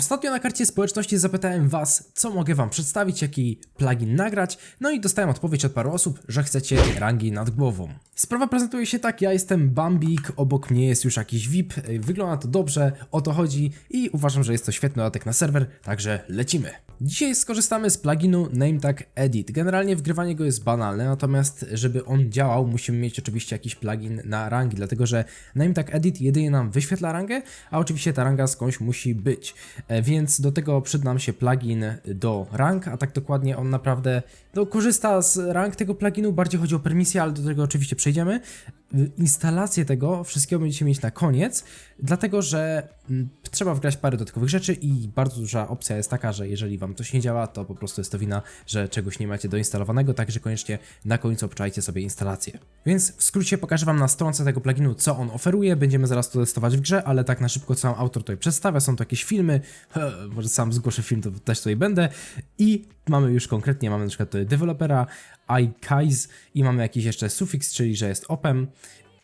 Ostatnio na karcie społeczności zapytałem Was, co mogę Wam przedstawić, jaki plugin nagrać, no i dostałem odpowiedź od paru osób, że chcecie rangi nad głową. Sprawa prezentuje się tak, ja jestem Bambik, obok mnie jest już jakiś VIP, y, wygląda to dobrze, o to chodzi i uważam, że jest to świetny dodatek na serwer, także lecimy. Dzisiaj skorzystamy z pluginu NameTag Edit. Generalnie wgrywanie go jest banalne, natomiast żeby on działał, musimy mieć oczywiście jakiś plugin na rangi, dlatego że NameTag Edit jedynie nam wyświetla rangę, a oczywiście ta ranga skądś musi być. E, Więc do tego przyda nam się plugin do rank, a tak dokładnie on naprawdę no, korzysta z rank tego pluginu, bardziej chodzi o permisję, ale do tego oczywiście przejdziemy. Instalację tego wszystkiego będziecie mieć na koniec, dlatego że mm, trzeba wgrać parę dodatkowych rzeczy i bardzo duża opcja jest taka, że jeżeli wam coś nie działa, to po prostu jest to wina, że czegoś nie macie doinstalowanego, także koniecznie na końcu obczajcie sobie instalację. Więc w skrócie pokażę wam na stronce tego pluginu, co on oferuje, będziemy zaraz to testować w grze, ale tak na szybko co nam autor tutaj przedstawia, są to jakieś filmy, może sam zgłoszę film, to też tutaj będę. I mamy już konkretnie, mamy na przykład tutaj dewelopera, iKais i mamy jakiś jeszcze sufiks, czyli że jest opem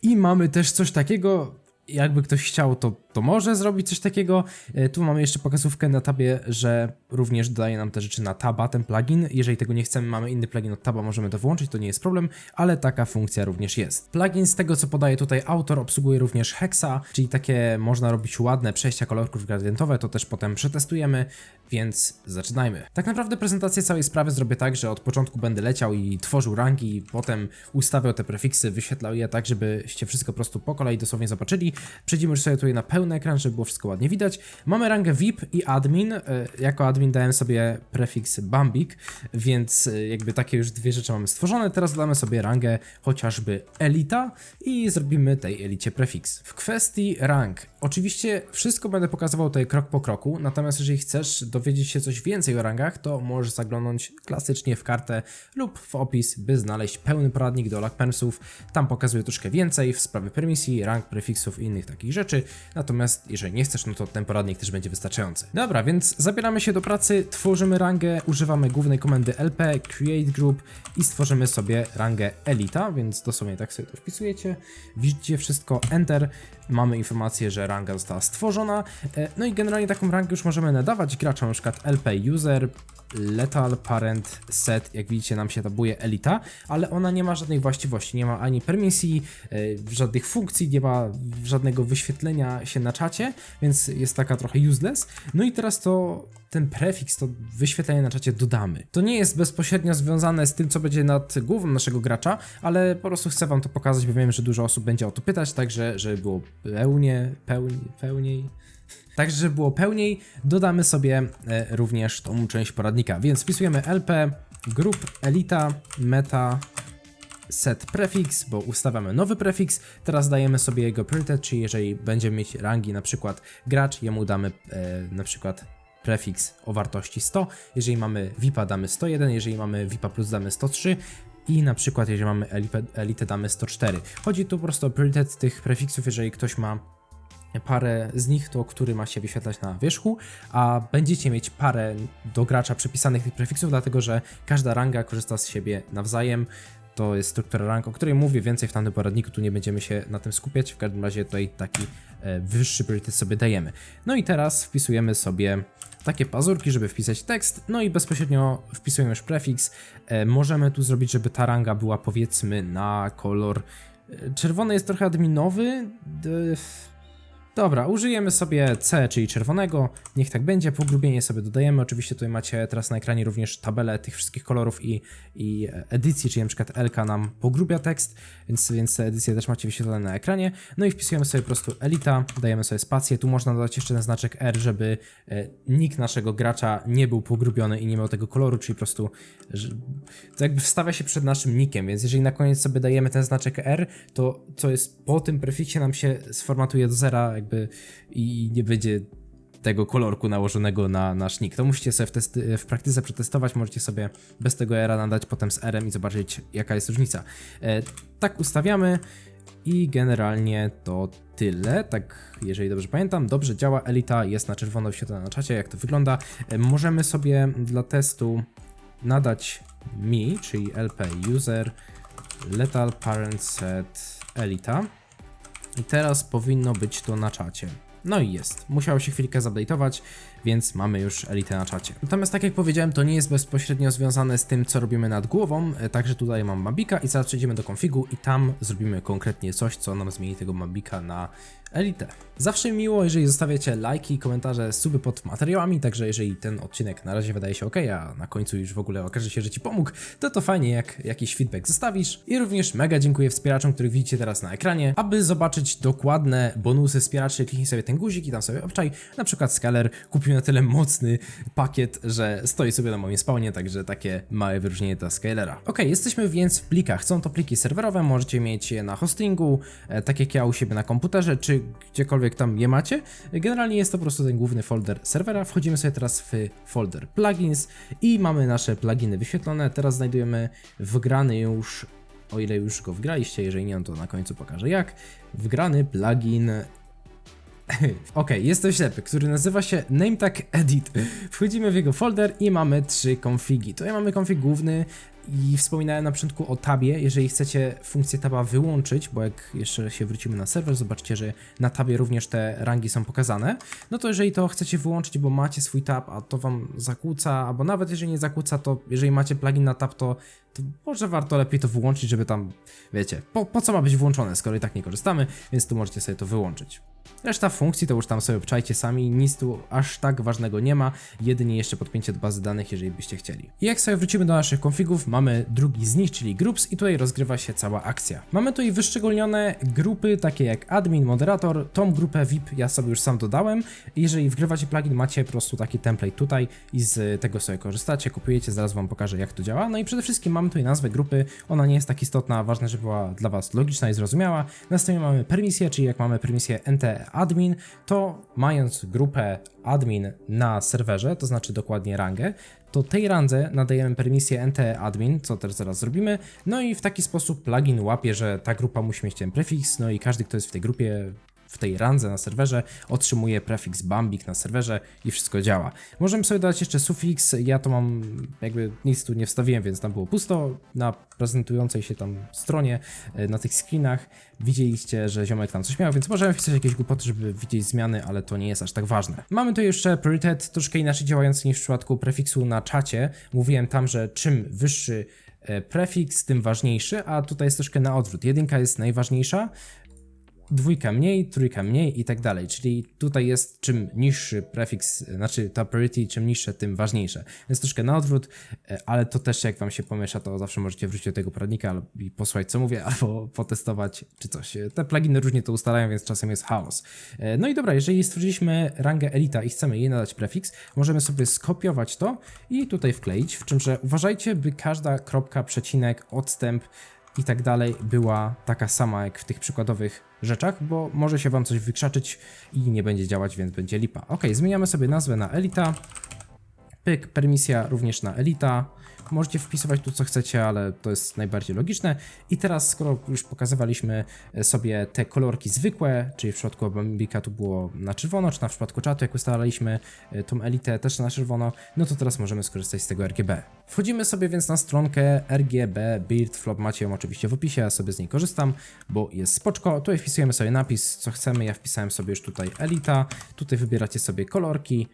i mamy też coś takiego, jakby ktoś chciał, to, to może zrobić coś takiego. E, Tu mamy jeszcze pokazówkę na tabie, że również dodaje nam te rzeczy na taba, ten plugin. Jeżeli tego nie chcemy, mamy inny plugin od taba, możemy to wyłączyć, to nie jest problem, ale taka funkcja również jest. Plugin z tego, co podaje tutaj autor, obsługuje również Hexa, czyli takie można robić ładne przejścia kolorków gradientowe, to też potem przetestujemy, więc zaczynajmy. Tak naprawdę prezentację całej sprawy zrobię tak, że od początku będę leciał i tworzył rangi, potem ustawiał te prefiksy, wyświetlał je tak, żebyście wszystko po prostu po kolei dosłownie zobaczyli. Przejdziemy już sobie tutaj na pełny ekran, żeby było wszystko ładnie widać. Mamy rangę VIP i admin. E, Jako admin dałem sobie prefiks Bambik, więc e, jakby takie już dwie rzeczy mamy stworzone. Teraz damy sobie rangę chociażby Elita i zrobimy tej Elicie prefiks. W kwestii rank, oczywiście wszystko będę pokazywał tutaj krok po kroku, natomiast jeżeli chcesz dowiedzieć się coś więcej o rangach, to możesz zaglądnąć klasycznie w kartę lub w opis, by znaleźć pełny poradnik do LackPermsów. Tam pokazuję troszkę więcej w sprawie permisji, rank, prefiksów i innych takich rzeczy. Natomiast jeżeli nie chcesz, no to ten poradnik też będzie wystarczający. Dobra, więc zabieramy się do pracy, tworzymy rangę, używamy głównej komendy LP, create group i stworzymy sobie rangę Elita, więc dosłownie tak sobie to wpisujecie. Widzicie wszystko, enter. Mamy informację, że ranga została stworzona. E, No i generalnie taką rangę już możemy nadawać graczom, na przykład LP user, Lethal Parent Set, jak widzicie nam się tabuje Elita, ale ona nie ma żadnych właściwości, nie ma ani permisji, e, żadnych funkcji, nie ma żadnego wyświetlenia się na czacie, więc jest taka trochę useless. No i teraz to ten prefiks, to wyświetlenie na czacie dodamy. To nie jest bezpośrednio związane z tym, co będzie nad głową naszego gracza, ale po prostu chcę wam to pokazać, bo wiem, że dużo osób będzie o to pytać, także żeby było pełnie, pełni, pełniej. Także, żeby było pełniej, dodamy sobie e, również tą część poradnika. Więc wpisujemy LP, group, elita, meta, set prefix, bo ustawiamy nowy prefiks. Teraz dajemy sobie jego priorytet, czyli jeżeli będziemy mieć rangi, na przykład gracz, jemu damy e, na przykład prefiks o wartości 100. Jeżeli mamy VIPa damy 101, jeżeli mamy VIPa plus damy 103 i na przykład jeżeli mamy elite, elite damy 104. Chodzi tu po prostu o priorytet tych prefiksów, jeżeli ktoś ma parę z nich, to który ma się wyświetlać na wierzchu, a będziecie mieć parę do gracza przypisanych tych prefiksów, dlatego że każda ranga korzysta z siebie nawzajem. To jest struktura rank, o której mówię więcej w tamtym poradniku, tu nie będziemy się na tym skupiać, w każdym razie tutaj taki e, wyższy priorytet sobie dajemy. No i teraz wpisujemy sobie takie pazurki, żeby wpisać tekst, no i bezpośrednio wpisujemy już prefiks. E, możemy tu zrobić, żeby ta ranga była powiedzmy na kolor e, czerwony jest trochę adminowy, Dobra, użyjemy sobie C, czyli czerwonego, niech tak będzie, pogrubienie sobie dodajemy, oczywiście tutaj macie teraz na ekranie również tabelę tych wszystkich kolorów i, i edycji, czyli na przykład LK nam pogrubia tekst, więc, więc te edycje też macie wyświetlone na ekranie, no i wpisujemy sobie po prostu Elita, dajemy sobie spację, tu można dodać jeszcze ten znaczek R, żeby e, nick naszego gracza nie był pogrubiony i nie miał tego koloru, czyli po prostu to jakby wstawia się przed naszym nickiem, więc jeżeli na koniec sobie dajemy ten znaczek R, to co jest po tym prefiksie nam się sformatuje do zera jakby i nie będzie tego kolorku nałożonego na nasz nick. To musicie sobie w, testy, w praktyce przetestować, możecie sobie bez tego R nadać potem z R i zobaczyć jaka jest różnica. E, tak ustawiamy i generalnie to tyle, tak jeżeli dobrze pamiętam. Dobrze działa, Elita jest na czerwono wyświetlona na czacie, jak to wygląda. E, możemy sobie dla testu nadać mi, czyli LP user lethal parent set Elita. I teraz powinno być to na czacie. No i jest. Musiało się chwilkę zupdate'ować. więc mamy już elitę na czacie. Natomiast tak jak powiedziałem, to nie jest bezpośrednio związane z tym, co robimy nad głową, e, także tutaj mam Mabika i zaraz przejdziemy do konfigu i tam zrobimy konkretnie coś, co nam zmieni tego Mabika na elitę. Zawsze miło, jeżeli zostawiacie lajki, komentarze, suby pod materiałami, także jeżeli ten odcinek na razie wydaje się ok, a na końcu już w ogóle okaże się, że Ci pomógł, to to fajnie, jak jakiś feedback zostawisz. I również mega dziękuję wspieraczom, których widzicie teraz na ekranie. Aby zobaczyć dokładne bonusy wspieraczy, kliknij sobie ten guzik i tam sobie obczaj. Na przykład Scaler kupił na tyle mocny pakiet, że stoi sobie na moim spawnie, także takie małe wyróżnienie dla Scalera. Ok, jesteśmy więc w plikach. Są to pliki serwerowe, możecie mieć je na hostingu, e, tak jak ja u siebie na komputerze, czy gdziekolwiek tam je macie. Generalnie jest to po prostu ten główny folder serwera. Wchodzimy sobie teraz w folder plugins i mamy nasze pluginy wyświetlone. Teraz znajdujemy wgrany już, o ile już go wgraliście, jeżeli nie, no to na końcu pokażę jak, wgrany plugin Ok, jest to ślepy, który nazywa się NameTag Edit. Wchodzimy w jego folder i mamy trzy konfigi. Tutaj mamy konfig główny i wspominałem na początku o tabie. Jeżeli chcecie funkcję taba wyłączyć, bo jak jeszcze się wrócimy na serwer, zobaczcie, że na tabie również te rangi są pokazane. No to jeżeli to chcecie wyłączyć, bo macie swój tab, a to wam zakłóca, albo nawet jeżeli nie zakłóca, to jeżeli macie plugin na tab, to, to może warto lepiej to wyłączyć, żeby tam, wiecie, po, po co ma być włączone, skoro i tak nie korzystamy, więc tu możecie sobie to wyłączyć. Reszta funkcji to już tam sobie obczajcie sami, nic tu aż tak ważnego nie ma, jedynie jeszcze podpięcie do bazy danych, jeżeli byście chcieli. I jak sobie wrócimy do naszych konfigów, mamy drugi z nich, czyli groups i tutaj rozgrywa się cała akcja. Mamy tutaj wyszczególnione grupy takie jak admin, moderator, tą grupę VIP ja sobie już sam dodałem. Jeżeli wgrywacie plugin, macie po prostu taki template tutaj i z tego sobie korzystacie, kopiujecie, zaraz wam pokażę jak to działa. No i przede wszystkim mamy tutaj nazwę grupy, ona nie jest tak istotna, ważne, żeby była dla was logiczna i zrozumiała. Następnie mamy permisję, czyli jak mamy permisję NT admin, to mając grupę admin na serwerze, to znaczy dokładnie rangę, to tej randze nadajemy permisję nt admin, co też zaraz zrobimy, no i w taki sposób plugin łapie, że ta grupa musi mieć ten prefiks, no i każdy, kto jest w tej grupie w tej randze na serwerze otrzymuje prefiks bambik na serwerze i wszystko działa. Możemy sobie dodać jeszcze sufiks, ja to mam jakby nic tu nie wstawiłem, więc tam było pusto. Na prezentującej się tam stronie, e, na tych screenach widzieliście, że ziomek tam coś miał, więc możemy wpisać jakieś głupoty, żeby widzieć zmiany, ale to nie jest aż tak ważne. Mamy tu jeszcze priorytet troszkę inaczej działający niż w przypadku prefiksu na czacie. Mówiłem tam, że czym wyższy e, prefiks, tym ważniejszy, a tutaj jest troszkę na odwrót. Jedynka jest najważniejsza, dwójka mniej, trójka mniej i tak dalej. Czyli tutaj jest czym niższy prefiks, znaczy ta priority, czym niższe, tym ważniejsze. Więc troszkę na odwrót, e, ale to też jak wam się pomiesza, to zawsze możecie wrócić do tego poradnika i posłuchać co mówię, albo potestować czy coś. Te pluginy różnie to ustalają, więc czasem jest chaos. E, no i dobra, jeżeli stworzyliśmy rangę elita i chcemy jej nadać prefiks, możemy sobie skopiować to i tutaj wkleić, w czym, że uważajcie, by każda kropka, przecinek, odstęp i tak dalej była taka sama jak w tych przykładowych rzeczach, bo może się wam coś wykrzaczyć i nie będzie działać, więc będzie lipa. Ok, zmieniamy sobie nazwę na Elita. Pyk, permisja również na Elita. Możecie wpisywać tu co chcecie, ale to jest najbardziej logiczne. I teraz, skoro już pokazywaliśmy sobie te kolorki zwykłe, czyli w przypadku Bambika tu było na czerwono, czy na w przypadku czatu, jak ustalaliśmy e, tą elitę też na czerwono, no to teraz możemy skorzystać z tego RGB. Wchodzimy sobie więc na stronkę RGB Build Flop, macie ją oczywiście w opisie, ja sobie z niej korzystam, bo jest spoczko. Tutaj wpisujemy sobie napis, co chcemy, ja wpisałem sobie już tutaj elita, tutaj wybieracie sobie kolorki,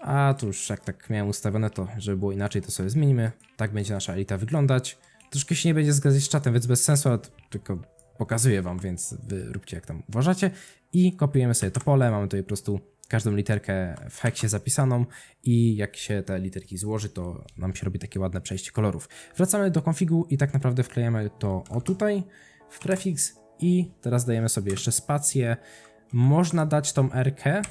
a tu już jak tak miałem ustawione to, żeby było inaczej, to sobie zmienimy. Tak będzie nasza elita wyglądać. Troszkę się nie będzie zgadzać z czatem, więc bez sensu, ale tylko pokazuję wam, więc wy róbcie jak tam uważacie. I kopiujemy sobie to pole, mamy tutaj po prostu każdą literkę w heksie zapisaną i jak się te literki złoży, to nam się robi takie ładne przejście kolorów. Wracamy do konfigu i tak naprawdę wklejamy to o tutaj w prefiks i teraz dajemy sobie jeszcze spację. Można dać tą R-kę, e,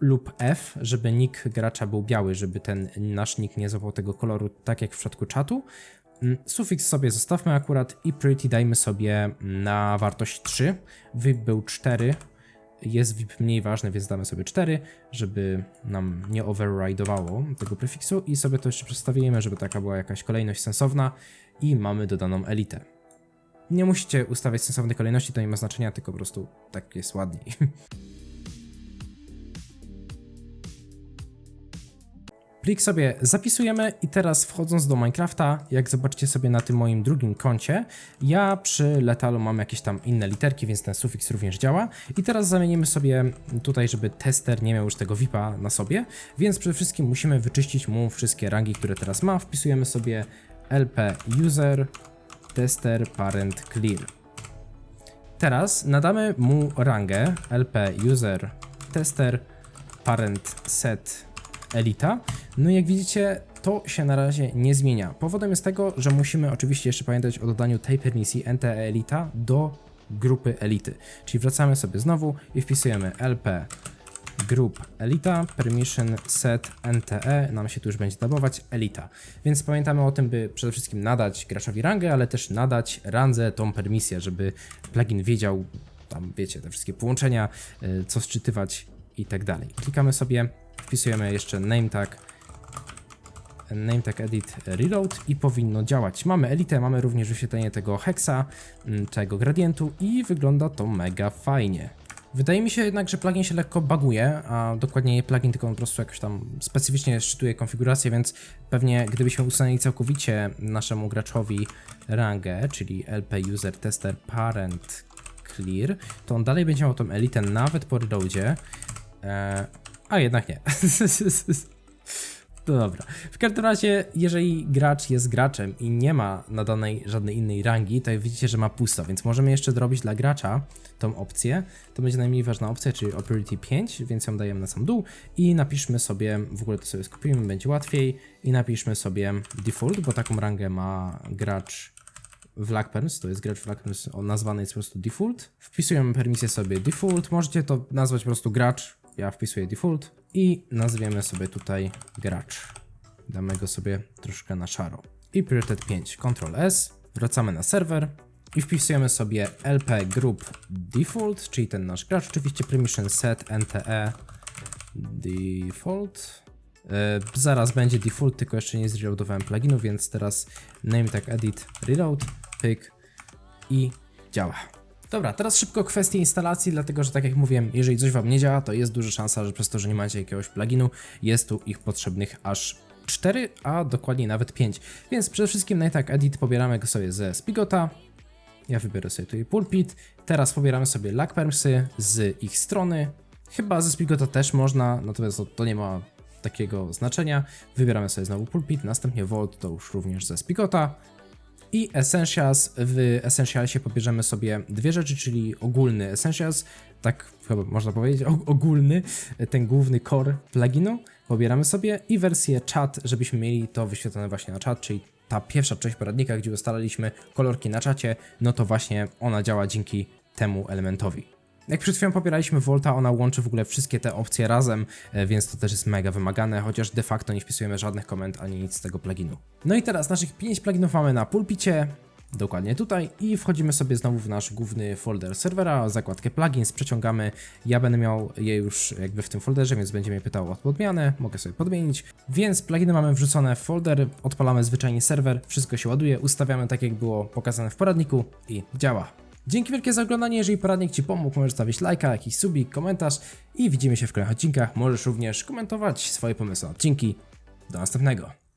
lub F, żeby nick gracza był biały, żeby ten nasz nick nie złapał tego koloru, tak jak w przypadku czatu. Mm, Sufiks sobie zostawmy akurat i pretty dajmy sobie na wartość 3. VIP był 4, jest VIP mniej ważny, więc damy sobie 4, żeby nam nie overrideowało tego prefiksu i sobie to jeszcze przedstawimy, żeby taka była jakaś kolejność sensowna i mamy dodaną elitę. Nie musicie ustawiać sensownej kolejności, to nie ma znaczenia, tylko po prostu tak jest ładniej. Plik sobie zapisujemy i teraz wchodząc do Minecrafta, jak zobaczycie sobie na tym moim drugim koncie, ja przy letalu mam jakieś tam inne literki, więc ten sufiks również działa. I teraz zamienimy sobie tutaj, żeby tester nie miał już tego VIPa na sobie, więc przede wszystkim musimy wyczyścić mu wszystkie rangi, które teraz ma. Wpisujemy sobie lp user tester parent clear. Teraz nadamy mu rangę lp user tester parent set elita. No i jak widzicie, to się na razie nie zmienia. Powodem jest tego, że musimy oczywiście jeszcze pamiętać o dodaniu tej permisji NTE elita do grupy elity. Czyli wracamy sobie znowu i wpisujemy lp group elita permission set nte nam się tu już będzie tabować elita. Więc pamiętamy o tym, by przede wszystkim nadać graczowi rangę, ale też nadać randze tą permisję, żeby plugin wiedział tam wiecie, te wszystkie połączenia, y, co sczytywać i tak dalej. Klikamy sobie, wpisujemy jeszcze name tag, name tag edit reload i powinno działać. Mamy elitę, mamy również wyświetlenie tego hexa, mm, tego gradientu i wygląda to mega fajnie. Wydaje mi się jednak, że plugin się lekko baguje, a dokładnie nie plugin, tylko on po prostu jakoś tam specyficznie szczytuje konfigurację, więc pewnie gdybyśmy usunęli całkowicie naszemu graczowi rangę, czyli lp user tester parent clear, to on dalej będzie miał tą elitę nawet po reloadzie, e, a jednak nie. No dobra. W każdym razie, jeżeli gracz jest graczem i nie ma nadanej żadnej innej rangi, to widzicie, że ma pusto, więc możemy jeszcze zrobić dla gracza tą opcję. To będzie najmniej ważna opcja, czyli Operator 5, więc ją dajemy na sam dół i napiszmy sobie, w ogóle to sobie skopiujemy, będzie łatwiej i napiszmy sobie default, bo taką rangę ma gracz w Lackperms, to jest gracz w Lackperms, nazwany jest po prostu default. Wpisujemy permisję sobie default, możecie to nazwać po prostu gracz, ja wpisuję default i nazwiemy sobie tutaj gracz. Damy go sobie troszkę na szaro. I priorytet 5, Ctrl S, wracamy na serwer i wpisujemy sobie lp group default, czyli ten nasz gracz, oczywiście permission set nte default. E, zaraz będzie default, tylko jeszcze nie zreloadowałem pluginu, więc teraz name tag edit reload, pyk i działa. Dobra, teraz szybko kwestie instalacji, dlatego że tak jak mówiłem, jeżeli coś Wam nie działa, to jest duża szansa, że przez to, że nie macie jakiegoś pluginu, jest tu ich potrzebnych aż 4, a dokładniej nawet 5. Więc przede wszystkim na tak edit pobieramy go sobie ze Spigota. Ja wybiorę sobie tutaj pulpit. Teraz pobieramy sobie Lackpermsy z ich strony. Chyba ze Spigota też można, natomiast to, to nie ma takiego znaczenia. Wybieramy sobie znowu pulpit, następnie Volt to już również ze Spigota. I Essentials, w Essentialsie pobierzemy sobie dwie rzeczy, czyli ogólny Essentials, tak chyba można powiedzieć, og- ogólny, ten główny core pluginu, pobieramy sobie i wersję chat, żebyśmy mieli to wyświetlone właśnie na chat, czyli ta pierwsza część poradnika, gdzie ustalaliśmy kolorki na czacie, no to właśnie ona działa dzięki temu elementowi. Jak przed chwilą pobieraliśmy Volta, ona łączy w ogóle wszystkie te opcje razem, e, więc to też jest mega wymagane, chociaż de facto nie wpisujemy żadnych komend ani nic z tego pluginu. No i teraz naszych 5 pluginów mamy na pulpicie, dokładnie tutaj i wchodzimy sobie znowu w nasz główny folder serwera, zakładkę plugins, przeciągamy, ja będę miał je już jakby w tym folderze, więc będzie mnie pytał o podmianę, mogę sobie podmienić, więc pluginy mamy wrzucone w folder, odpalamy zwyczajnie serwer, wszystko się ładuje, ustawiamy tak jak było pokazane w poradniku i działa. Dzięki wielkie za oglądanie, jeżeli poradnik Ci pomógł, możesz stawić lajka, jakiś subik, komentarz i widzimy się w kolejnych odcinkach. Możesz również komentować swoje pomysły na odcinki. Do następnego.